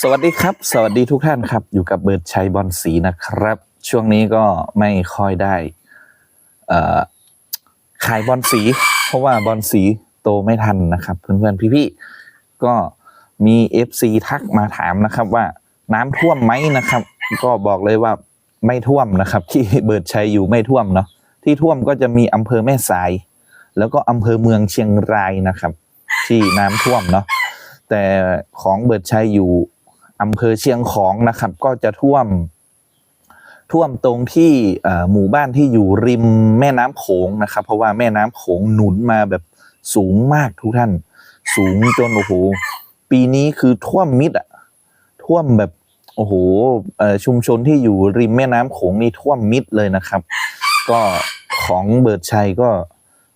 สวัสดีครับ สวัสดีทุกท่านครับ อยู่กับเบิร์ดชัยบอลสีนะครับ ช่วงนี้ก็ไม่ค่อยได้เออขายบอลสี เพราะว่าบอลสีโตไม่ทันนะครับ เพื่อนๆพี่ๆก็มี FC ทักมาถามนะครับว่าน้ำท่วมไหมนะครับ ก็บอกเลยว่าไม่ท่วมนะครับ ที่เบิร์ดชัยอยู่ไม่ท่วมเนาะที่ท่วมก็จะมีอำเภอแม่สาย แล้วก็อำเภอเมืองเชียงรายนะครับ ที่น้ำท่วมเนาะแต่ของเบิร์ดชัยอยู่ อำเภอเชียงของนะครับ ก็จะท่วม ท่วมตรงที่หมู่บ้านที่อยู่ริมแม่น้ำโขงนะครับ เพราะว่าแม่น้ำโขงหนุนมาแบบสูงมากทุกท่าน สูงจนโอ้โหปีนี้คือท่วมมิดอะท่วมแบบโอ้โหชุมชนที่อยู่ริมแม่น้ำโขงนี่ท่วมมิดเลยนะครับ ก็ของเบิร์ดชัยก็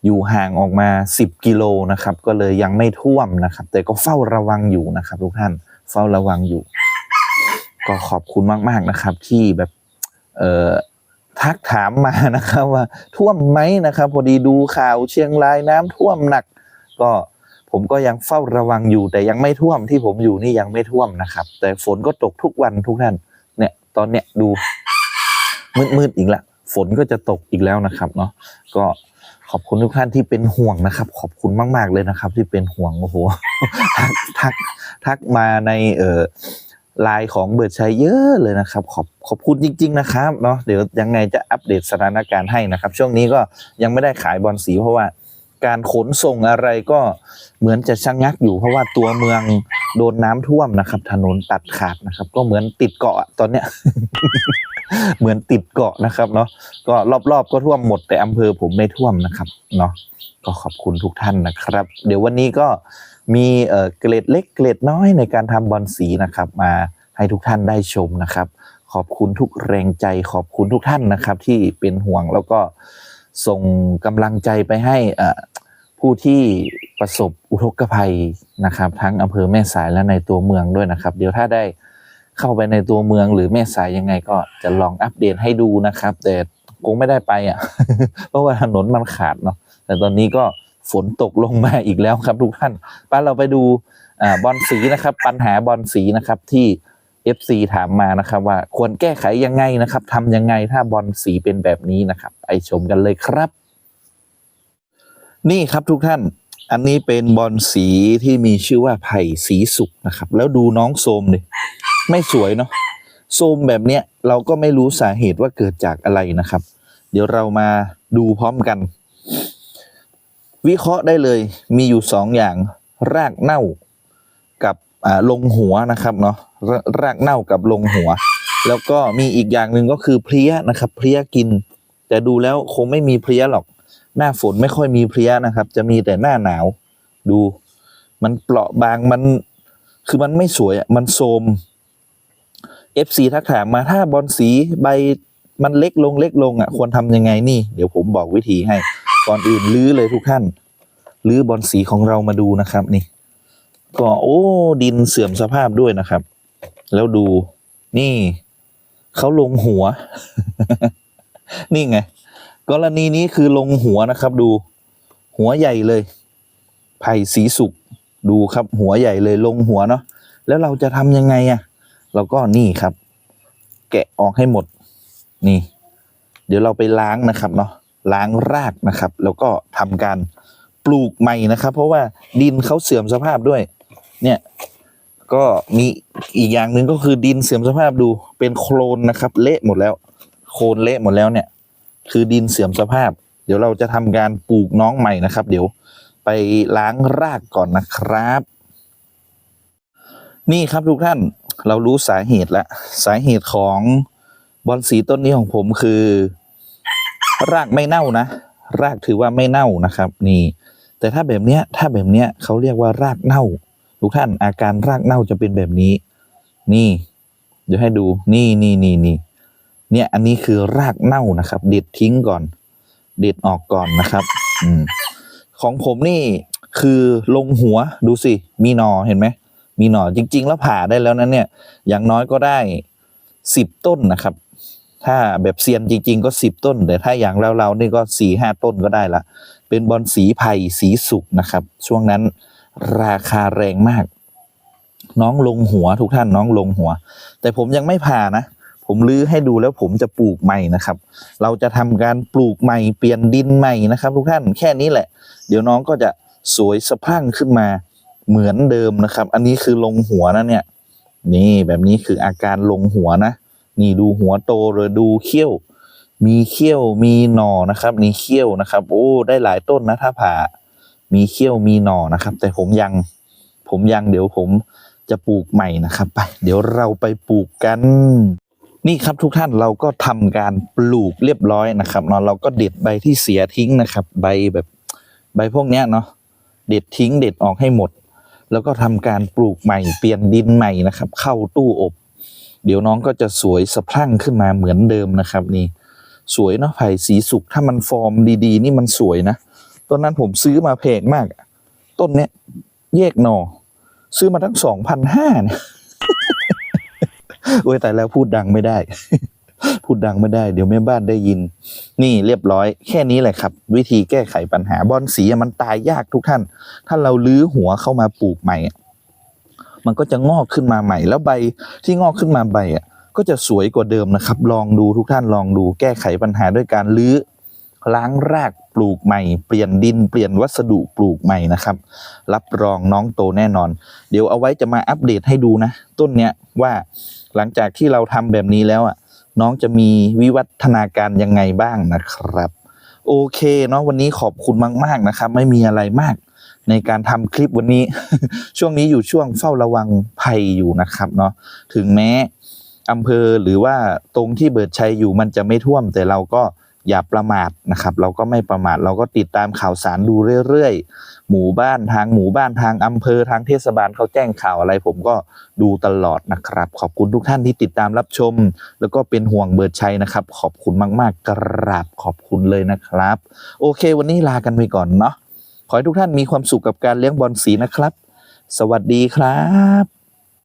อยู่ห่างออกมา 10 กิโลนะครับ ก็เลยยังไม่ท่วมนะครับ แต่ก็เฝ้าระวังอยู่นะครับทุกท่าน เฝ้าระวังอยู่ ก็ขอบคุณมากๆนะครับ ที่แบบเอ่อทักถามมานะครับ ว่าท่วมไหมนะครับพอดีดูข่าวเชียงรายน้ำท่วมหนัก ก็ผมก็ยังเฝ้าระวังอยู่ แต่ยังไม่ท่วมที่ผมอยู่นี่ยังไม่ท่วมนะครับ แต่ฝนก็ตกทุกวันทุกท่าน เนี่ย ตอนเนี้ยดูมืดๆอีกละฝนก็จะตกอีกแล้วนะครับ เนาะก็ ขอบคุณทุกท่านที่เป็นห่วงนะครับ ขอบคุณมาก ๆเลยนะครับ ที่เป็นห่วงโอ้โหทักทักมาในเอ่อไลน์ของเบิร์ดชัยเยอะเลยนะครับ ขอบขอบคุณจริง ๆ นะครับเนาะเดี๋ยวยังไงจะอัปเดตสถานการณ์ให้นะครับ ช่วงนี้ก็ยังไม่ได้ขายบอลสีเพราะว่าการขนส่งอะไรก็เหมือนจะชะงงักอยู่ เพราะว่าตัวเมืองโดนน้ำท่วมนะครับ ถนนตัดขาดนะครับ ก็เหมือนติดเกาะตอนเนี้ย เหมือนติดเกาะนะครับเนาะก็รอบๆ ก็ท่วมหมดแต่อำเภอผมไม่ท่วมนะครับเนาะก็ขอบคุณทุกท่านนะครับ เดี๋ยววันนี้ก็มีเอ่อเกรดเล็กเกรดน้อยในการทำบอลสีนะครับ มาให้ทุกท่านได้ชมนะครับ ขอบคุณทุกแรงใจขอบคุณทุกท่านนะครับ ที่เป็นห่วงแล้วก็ส่งกำลังใจไปให้อ่อผู้ที่ประสบอุทกภัยนะครับ ทั้งอำเภอแม่สายและในตัวเมืองด้วยนะครับ เดี๋ยวถ้าได้ เข้าไปในตัวเมืองหรือแม่สายยังไงก็จะลองอัปเดตให้ดูนะครับ แต่คงไม่ได้ไปอะ เพราะว่าถนนมันขาดเนาะแต่ตอนนี้ก็ฝนตกลงมาอีกแล้วครับทุกท่านไปเราไปดูอบอลสีนะครับ ปัญหาบอลสีนะครับที่ FC ถามมานะครับ ว่าควรแก้ไขยังไงนะครับทำยังไงถ้าบอลสีเป็นแบบนี้นะครับ ไปชมกันเลยครับ นี่ครับทุกท่าน อันนี้เป็นบอลสีที่มีชื่อว่าไผ่สีสุกนะครับ แล้วดูน้องโซมดิ ไม่สวยเนาะโซมแบบเนี้ยเราก็ไม่รู้สาเหตุว่าเกิดจากอะไรนะครับ เดี๋ยวเรามาดูพร้อมกัน วิเคราะห์ได้เลยมีอยู่สองอย่าง รากเน่ากับอ่าลงหัวนะครับเนาะรากเน่ากับลงหัว แล้วก็มีอีกอย่างหนึ่งก็คือเพลี้ยนะครับเพลี้ยกิน แต่ดูแล้วคงไม่มีเพลี้ยหรอก หน้าฝนไม่ค่อยมีเพลี้ยนะครับ จะมีแต่หน้าหนาวดู มันเปราะบางมันคือมันไม่สวยอะมันโทม FC ทักถามมาถ้าบอลสีใบมันเล็กลงเล็กลงอะควรทำยังไงนี่ เดี๋ยวผมบอกวิธีให้ ก่อนอื่นลื้อเลยทุกท่านลื้อบอลสีของเรามาดูนะครับนี่ ก็โอ้ดินเสื่อมสภาพด้วยนะครับ แล้วดูนี่เขาลงหัว นี่ไง กรณีนี้คือลงหัวนะครับ ดู หัวใหญ่เลย ไผ่สีสุกดูครับ หัวใหญ่เลยลงหัวเนาะแล้วเราจะทำยังไงอะ เราก็นี่ครับ แกะออกให้หมดนี่ เดี๋ยวเราไปล้างนะครับเนาะล้างรากนะครับ แล้วก็ทำการปลูกใหม่นะครับ เพราะว่าดินเขาเสื่อมสภาพด้วย เนี่ยก็มีอีกอย่างหนึ่งก็คือดินเสื่อมสภาพดูเป็นโคลนนะครับ เละหมดแล้ว โคลนเละหมดแล้วเนี่ย คือดินเสื่อมสภาพ เดี๋ยวเราจะทำการปลูกน้องใหม่นะครับ เดี๋ยวไปล้างรากก่อนนะครับ นี่ครับทุกท่าน เรารู้สาเหตุแล้วสาเหตุของบอลสีต้นนี้ของผมคือ รากไม่เน่านะ รากถือว่าไม่เน่านะครับ นี่ แต่ถ้าแบบเนี้ยถ้าแบบเนี้ยเขาเรียกว่ารากเน่า ทุกท่านอาการรากเน่าจะเป็นแบบนี้ นี่ เดี๋ยวให้ดูนี่นี่นี่นี่เนี่ยอันนี้คือรากเน่านะครับ เด็ดทิ้งก่อน เด็ดออกก่อนนะครับ อืมของผมนี่คือลงหัวดูสิ มีหนอเห็นไหม มีหน่อจริง ๆ แล้วผ่าได้แล้วนั้นเนี่ย อย่างน้อยก็ได้สิบต้นนะครับ ถ้าแบบเซียนจริง ๆ ก็สิบต้น แต่ถ้าอย่างเราๆนี่ก็สี่ห้าต้นก็ได้ละเป็นบอลสีไผ่สีสุกนะครับ ช่วงนั้นราคาแรงมาก น้องลงหัวทุกท่านน้องลงหัว แต่ผมยังไม่ผ่านะผมลื้อให้ดูแล้วผมจะปลูกใหม่นะครับ เราจะทำการปลูกใหม่เปลี่ยนดินใหม่นะครับ ทุกท่านแค่นี้แหละ เดี๋ยวน้องก็จะสวยสะพรั่งขึ้นมา เหมือนเดิมนะครับ อันนี้คือลงหัวนะเนี่ย นี่แบบนี้คืออาการลงหัวนะ นี่ดูหัวโตเลยดูเขี้ยว มีเขี้ยวมีหน่อนะครับนี่เขี้ยวนะครับ โอ้ได้หลายต้นนะถ้าผ่า มีเขี้ยวมีหน่อนะครับ แต่ผมยังผมยังเดี๋ยวผมจะปลูกใหม่นะครับไปเดี๋ยวเราไปปลูกกัน นี่ครับทุกท่านเราก็ทำการปลูกเรียบร้อยนะครับเนาะเราก็เด็ดใบที่เสียทิ้งนะครับ ใบแบบ ใบพวกเนี้ยเนาะเด็ดทิ้งเด็ดออกให้หมด แล้วก็ทำการปลูกใหม่เปลี่ยนดินใหม่นะครับ เข้าตู้อบ เดี๋ยวน้องก็จะสวยสะพรั่งขึ้นมาเหมือนเดิมนะครับ นี่ สวยเนาะไผ่สีสุกถ้ามันฟอร์มดีๆ นี่มันสวยนะต้นนั้นผมซื้อมาแพงมาก ต้นเนี้ยแยกหนอซื้อมาทั้งสองพันห้าเนี่ยโอ้ยแต่แล้วพูดดังไม่ได้ พูดดังไม่ได้ เดี๋ยวแม่บ้านได้ยิน นี่เรียบร้อย แค่นี้แหละครับ วิธีแก้ไขปัญหาบอนสีมันตายยากทุกท่าน ถ้าเราลื้อหัวเข้ามาปลูกใหม่ มันก็จะงอกขึ้นมาใหม่ แล้วใบที่งอกขึ้นมาใบอะก็จะสวยกว่าเดิมนะครับ ลองดูทุกท่านลองดู แก้ไขปัญหาด้วยการลื้อล้างรากปลูกใหม่ เปลี่ยนดินเปลี่ยนวัสดุปลูกใหม่นะครับ รับรองน้องโตแน่นอน เดี๋ยวเอาไว้จะมาอัปเดตให้ดูนะ ต้นเนี้ยว่าหลังจากที่เราทำแบบนี้แล้วอะ น้องจะมีวิวัฒนาการยังไงบ้างนะครับ โอเคเนาะวันนี้ขอบคุณมาก ๆนะครับ ไม่มีอะไรมากในการทำคลิปวันนี้ ช่วงนี้อยู่ช่วงเฝ้าระวังภัยอยู่นะครับเนาะถึงแม้อำเภอหรือว่าตรงที่เบิดชัยอยู่มันจะไม่ท่วม แต่เราก็ อย่าประมาทนะครับ เราก็ไม่ประมาทเราก็ติดตามข่าวสารดูเรื่อยๆหมู่บ้านทางหมู่บ้านทางอำเภอทางเทศบาลเขาแจ้งข่าวอะไร ผมก็ดูตลอดนะครับ ขอบคุณทุกท่านที่ติดตามรับชม แล้วก็เป็นห่วงเบิดชัยนะครับ ขอบคุณมากๆกราบขอบคุณเลยนะครับ โอเค วันนี้ลากันไปก่อนเนาะขอให้ทุกท่านมีความสุขกับการเลี้ยงบอลสีนะครับ สวัสดีครับ